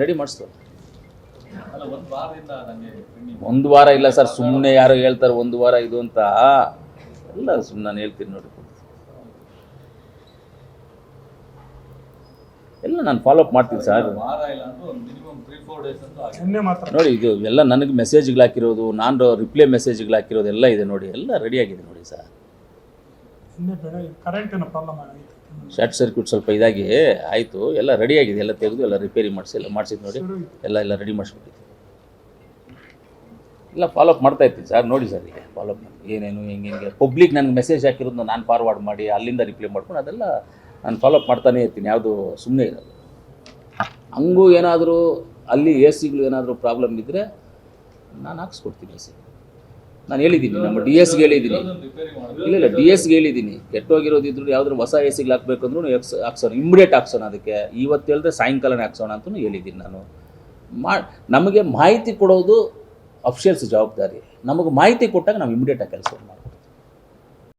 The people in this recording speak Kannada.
ರೆಡಿ ಮಾಡಿಸ್ತು ಅಲ್ಲ ಒಂದು ವಾರದಿಂದ ನನಗೆ ಪೆಂಡಿಂಗ್ ವಾರ ಇಲ್ಲ ಸರ್ ಸುಮ್ಮನೆ ಯಾರು ಹೇಳ್ತಾರೆ ಒಂದು ವಾರ ಇದು ಅಂತ. ಎಲ್ಲ ಸುಮ್ಮನೆ ನಾನು ಹೇಳ್ತೀನಿ ನೋಡಿ. ಎಲ್ಲ ನಾನು ಫಾಲೋ ಅಪ್ ಮಾಡ್ತೀನಿ ಸರ್. ವಾರ ಇಲ್ಲ ಅಂದ್ರೆ ಒಂದು ಮಿನಿಮಮ್ ತ್ರೀ ಫೋರ್ ಡೇಸ್ ಅಂತೂ ಆಗಿದೆ ಮಾತ್ರ. ನೋಡಿ ಇದು ಎಲ್ಲ ನನಗೆ ಮೆಸೇಜ್ಗಳು ಹಾಕಿರೋದು ನಾನು ರಿಪ್ಲೈ ಮೆಸೇಜ್ಗಳು ಹಾಕಿರೋದು ಎಲ್ಲ ಇದೆ ನೋಡಿ ಎಲ್ಲ ರೆಡಿಯಾಗಿದೆ ನೋಡಿ ಸರ್. ಕರೆಂಟಿನ ಪ್ರಾಬ್ಲಮ್ ಆಗಿತ್ತು. ಶಾರ್ಟ್ ಸರ್ಕ್ಯೂಟ್ ಸ್ವಲ್ಪ ಇದಾಗಿ ಆಯಿತು. ಎಲ್ಲ ರೆಡಿ ಆಗಿದೆ. ಎಲ್ಲ ತೆಗೆದು ಎಲ್ಲ ರಿಪೇರಿ ಮಾಡಿಸಿ ಎಲ್ಲ ಮಾಡಿಸಿದ್ದು ನೋಡಿ. ಎಲ್ಲ ಎಲ್ಲ ರೆಡಿ ಮಾಡಿಸ್ಬಿಟ್ಟಿದ್ದೆ ಇಲ್ಲ ಫಾಲೋ ಅಪ್ ಮಾಡ್ತಾ ಇರ್ತೀನಿ ಸರ್ ನೋಡಿ ಸರ್ ಈಗ ಫಾಲೋಅಪ್ ಏನೇನು ಹೆಂಗೆ ಹೆಂಗೆ. ಪಬ್ಲಿಕ್ ನನಗೆ ಮೆಸೇಜ್ ಹಾಕಿರೋದು ನಾನು ಫಾರ್ವರ್ಡ್ ಮಾಡಿ ಅಲ್ಲಿಂದ ರಿಪ್ಲೈ ಮಾಡ್ಕೊಂಡು ಅದೆಲ್ಲ ನಾನು ಫಾಲೋಅಪ್ ಮಾಡ್ತಾನೇ ಇರ್ತೀನಿ. ಯಾವುದು ಸುಮ್ಮನೆ ಇರೋದು ಹಂಗೂ ಏನಾದರೂ ಅಲ್ಲಿ ಎ ಸಿಗಳು ಏನಾದರೂ ಪ್ರಾಬ್ಲಮ್ ಇದ್ದರೆ ನಾನು ಹಾಕ್ಸ್ಕೊಡ್ತೀನಿ ಎ ಸಿ ನಾನು ಹೇಳಿದ್ದೀನಿ, ನಮ್ಮ ಡಿ ಎಸ್ಗೆ ಹೇಳಿದ್ದೀನಿ. ಇಲ್ಲ ಇಲ್ಲ ಡಿ ಎಸ್ಗೆ ಹೇಳಿದ್ದೀನಿ. ಕೆಟ್ಟೋಗಿರೋದಿದ್ರು ಯಾವ್ದಾದ್ರು ಹೊಸ ಎ ಸಿಗಳು ಹಾಕ್ಬೇಕಂದ್ರೂ ಎಕ್ಸ್ ಹಾಕ್ಸೋಣ ಇಮ್ಮಿಡಿಯೇಟ್ ಹಾಕ್ಸೋಣ ಅದಕ್ಕೆ. ಇವತ್ತು ಹೇಳಿದ್ರೆ ಸಾಯಂಕಾಲನೇ ಹಾಕ್ಸೋಣ ಅಂತಲೂ ಹೇಳಿದ್ದೀನಿ ನಾನು. ಮಾ, ನಮಗೆ ಮಾಹಿತಿ ಕೊಡೋದು ಅಫಿಷಿಯಲ್ಸ್ ಜವಾಬ್ದಾರಿ. ನಮಗೆ ಮಾಹಿತಿ ಕೊಟ್ಟಾಗ ನಾವು ಇಮ್ಮಿಡಿಯೇಟಾಗಿ ಕೆಲಸ ಮಾಡ್ತೀವಿ.